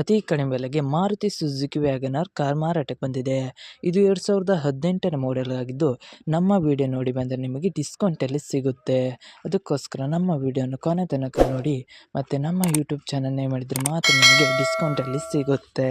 ಅತಿ ಕಡಿಮೆ ಬೆಲೆಗೆ ಮಾರುತಿ ಸುಜುಕಿ ವ್ಯಾಗನಾರ್ ಕಾರ್ ಮಾರಾಟಕ್ಕೆ ಬಂದಿದೆ. ಇದು ಎರಡು ಸಾವಿರದ ಹದಿನೆಂಟರ ಮಾಡೆಲ್ ಆಗಿದ್ದು, ನಮ್ಮ ವಿಡಿಯೋ ನೋಡಿ ಬಂದರೆ ನಿಮಗೆ ಡಿಸ್ಕೌಂಟಲ್ಲಿ ಸಿಗುತ್ತೆ. ಅದಕ್ಕೋಸ್ಕರ ನಮ್ಮ ವಿಡಿಯೋನ ಕೊನೆ ತನಕ ನೋಡಿ, ಮತ್ತು ನಮ್ಮ ಯೂಟ್ಯೂಬ್ ಚಾನಲ್ ನೇಮ್ ಮಾಡಿದರೆ ಮಾತ್ರ ನಿಮಗೆ ಡಿಸ್ಕೌಂಟಲ್ಲಿ ಸಿಗುತ್ತೆ.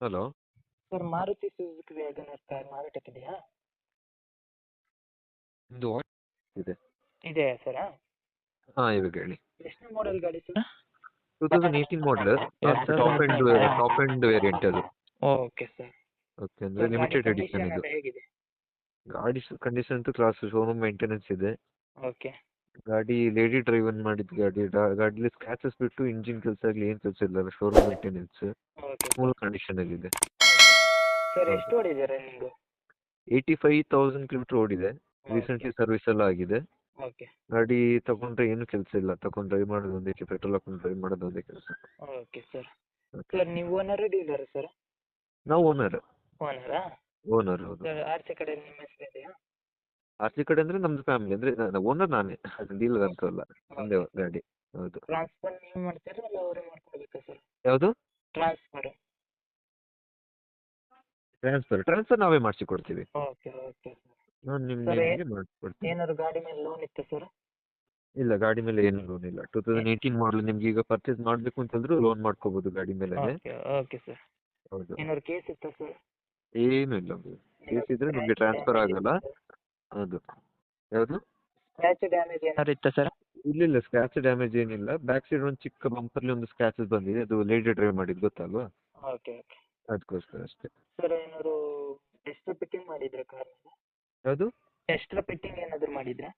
Hello. Sir Maruti Suzuki WagonR car ಮಾರಾಟಕ್ಕಿದೆಯಾ ನಿಮ್ಮದು ಇದೆ. ಇದೆ ಸರ್? ಹಾಂ ಇವಾಗ ಹೇಳಿ. ಎಷ್ಟನೇ ಮಾಡೆಲ್ ಗಾಡಿ sir? Two thousand eighteen model top end top end variant ಅದು. ಓಕೆ ಸರ್ ಓಕೆ ಅಂದರೆ ಲಿಮಿಟೆಡ್ ಎಡಿಷನ್ ಇದು. ಹೇಗಿದೆ? ಗಾಡಿ ಕಂಡೀಷನ್ ಅಂತೂ ಕ್ಲಾಸ್ ಶೋರೂಮ್ ಮೇಂಟೆನೆನ್ಸ್ ಇದೆ. ಓಕೆ ಗಾಡಿ ಲೇಡಿ ಡ್ರೈವನ್ ಮಾಡಿದ್ ಗಾಡಿ. ಗಾಡಿಲಿ ಸ್ಕ್ರಾಚಸ್ ಬಿಟ್ಟು ಇಂಜಿನ್ ಕೆಲಸ ಆಗಲಿ ಏನು ಕೆಲಸ ಇಲ್ಲ ಶೋರೂಮ್ ಮೇಂಟೆನೆನ್ಸ್ ಓಕೆ ಫುಲ್ ಕಂಡೀಷನಲ್ಲಿದೆ ಸರ್ ಎಷ್ಟು ಏಯ್ಟಿ ಫೈವ್ ತೌಸಂಡ್ ಕಿಲೋಮೀಟರ್ ಓಡಿದೆ. ರೀಸೆಂಟ್ಲಿ ಸರ್ವಿಸ್ ಎಲ್ಲ ಆಗಿದೆ. ಓಕೆ ಗಾಡಿ ತಗೊಂಡ್ರೆ ಏನು ಕೆಲಸ ಇಲ್ಲ. ತಗೊಂಡು ಡ್ರೈವ್ ಮಾಡೋದು ಒಂದೇ ಪೆಟ್ರೋಲ್ ಹಾಕೊಂಡು ಡ್ರೈವ್ ಮಾಡೋದು ಒಂದೇ ಕೆಲಸ. ಓಕೆ ಸರ್ ಸರ್ ನೀವು ಓನರ್ ಡೀಲರ್ ಸರ್ ನಾವು ಓನರ್ ಓನರಾ ಓನರ್ ಹೌದು. ಸರ್ ಆಚೆ ಕಡೆ ನಿಮ್ಮ ಹೆಸರು ಇದೆಯಾ? ಆಚೆ ಕಡೆ ಅಂದ್ರೆ ನಮ್ದು ಫ್ಯಾಮಿಲಿ ಅಂದ್ರೆ ಓನರ್ ನಾನೇ. ಅದು ಡೀಲರ್ ಅಂತ ಅಲ್ಲ ಒಂದೇ ಗಾಡಿ. ಹೌದು. ಟ್ರಾನ್ಸ್ಫರ್ ನೀವು ಮಾಡ್ತೀರಾ ಅಲ್ಲ ಅವರೇ ಮಾಡ್ಕೊಳ್ಬೇಕಾ ಸರ್ ಯಾವುದು? ಟ್ರಾನ್ಸ್ಫರ್ ಟ್ರಾನ್ಸ್ಫರ್ ಟ್ರಾನ್ಸ್ಫರ್ ನಾವೇ ಮಾಡಿಸಿ ಕೊಡ್ತೀವಿ ಓಕೆ ಓಕೆ ನಾನು ನಿಮಗೆ ಹೇಗೆ ಮಾಡ್ಕೊಡ್ತೀನಿ? ಏನಾದ್ರು ಗಾಡಿ ಮೇಲೆ ಲೋನ್ ಇತ್ತು ಸರ್ ಇಲ್ಲ ಗಾಡಿ ಮೇಲೆ ಏನು ಲೋನ್ ಇಲ್ಲ. ಟೂ ತೌಸಂಡ್ ಏಯ್ಟೀನ್ ಮಾಡಲ್ ನಿಮ್ಗೆ ಈಗ ಪರ್ಚೇಸ್ ಮಾಡಬೇಕು ಅಂತಂದ್ರೂ ಲೋನ್ ಮಾಡ್ಕೋಬಹುದು ಗಾಡಿ ಮೇಲೆ ಓಕೆ ಓಕೆ ಸರ್ ಹೌದು. ಏನಾದ್ರು ಕೇಸ್ ಇತ್ತಾ ಸರ್ ಏನು ಇಲ್ಲ. ಕೇಸ್ ಇದ್ರೆ ನಿಮಗೆ ಟ್ರಾನ್ಸ್ಫರ್ ಆಗಲ್ಲ. ಹೌದು. ಯಾವುದು? ಸ್ಕ್ರ್ಯಾಚ್ ಡ್ಯಾಮೇಜ್ ಏನಾದ್ರು ಇತ್ತಾ ಸರ್ ಇಲ್ಲ ಇಲ್ಲ ಸ್ಕ್ರಾಚ್ ಡ್ಯಾಮೇಜ್ ಏನಿಲ್ಲ. ಬ್ಯಾಕ್ ಸೈಡ್ ಒಂದು ಚಿಕ್ಕ ಬಂಪರ್ಲಿ ಒಂದು ಸ್ಕ್ರಾಚಸ್ ಬಂದಿದೆ. ಅದು ಲೇಡಿ ಡ್ರೈವ್ ಮಾಡಿದ್ದು ಗೊತ್ತಲ್ವಾ? ಓಕೆ ಓಕೆ ಅದಕ್ಕೋಸ್ಕರ ಅಷ್ಟೇ. ಸರ್ ಏನಾದ್ರು ಎಕ್ಸ್ಟ್ರಾ ಫಿಟ್ಟಿಂಗ್ ಮಾಡಿದ್ರಾ ಕಾರ್ ಯಾವುದು? ಎಕ್ಸ್ಟ್ರಾ ಫಿಟ್ಟಿಂಗ್ ಏನಾದ್ರು ಮಾಡಿದ್ರಾ?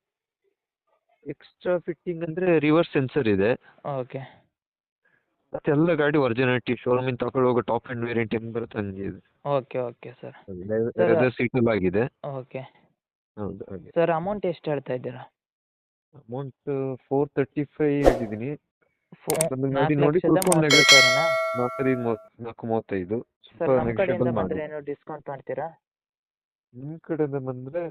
ಎಕ್ಸ್ಟ್ರಾ ಫಿಟ್ಟಿಂಗ್ ಅಂದ್ರೆ ರಿವರ್ಸ್ ಸೆನ್ಸರ್ ಇದೆ. ಓಕೆ ಮತ್ತೆಲ್ಲ ಗಾಡಿ ಒರಿಜಿನಾಲಿಟಿ ಶೋರೂಮಿಂದ ತಗೊಂಡು ಹೋಗೋ ಟಾಪ್ ಆ್ಯಂಡ್ ವೇರಿಯಂಟ್ ಏನು ಬರುತ್ತೆ ಹಂಗೆ ಇದೆ. Okay okay sir leather seat ಆಗಿದೆ ಓಕೆ ಹೌದು ಹಾಗೆ. ಸರ್ ಅಮೌಂಟ್ ಎಷ್ಟು ಹೇಳ್ತಾ ಇದ್ದೀರಾ? ಅಮೌಂಟ್ ಫೋರ್ ತರ್ಟಿ ಫೈವ್ ಹೇಳಿದ್ದೀನಿ ನಾಲ್ಕು ನೋಡಿ ಲಕ್ಷದ ಸ್ವಲ್ಪ ಮೂವತ್ತೈದು ನೆಗೆ- ನಾಲ್ಕೈದು ಮೂವತ್ತು ನಾಲ್ಕು ಮೂವತ್ತೈದು. ಸರ್ ಸ್ವಲ್ಪ ನಮ್ಮ ಕಡೆಯಿಂದ ಬಂದ್ರೆ ಬಂದರೆ ಮಾಡಿ. ಏನೋ ಡಿಸ್ಕೌಂಟ್ ಮಾಡ್ತೀರಾ? ನಿಮ್ಮ ಕಡೆಯಿಂದ ಬಂದರೆ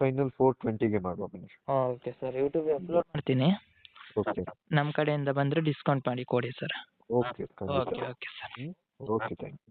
ಫೈನಲ್ ಫೋರ್ ಟ್ವೆಂಟಿಗೆ ಮಾಡುವ ಬನ್ನಿ ಓಕೆ ಸರ್ ಯೂಟ್ಯೂಬ್ಗೆ ಅಪ್ಲೋಡ್ ಮಾಡ್ತೀನಿ. ಓಕೆ ನಮ್ಮ ಕಡೆಯಿಂದ ಬಂದರೆ ಡಿಸ್ಕೌಂಟ್ ಮಾಡಿ ಕೊಡಿ sir okay okay okay sir okay thank you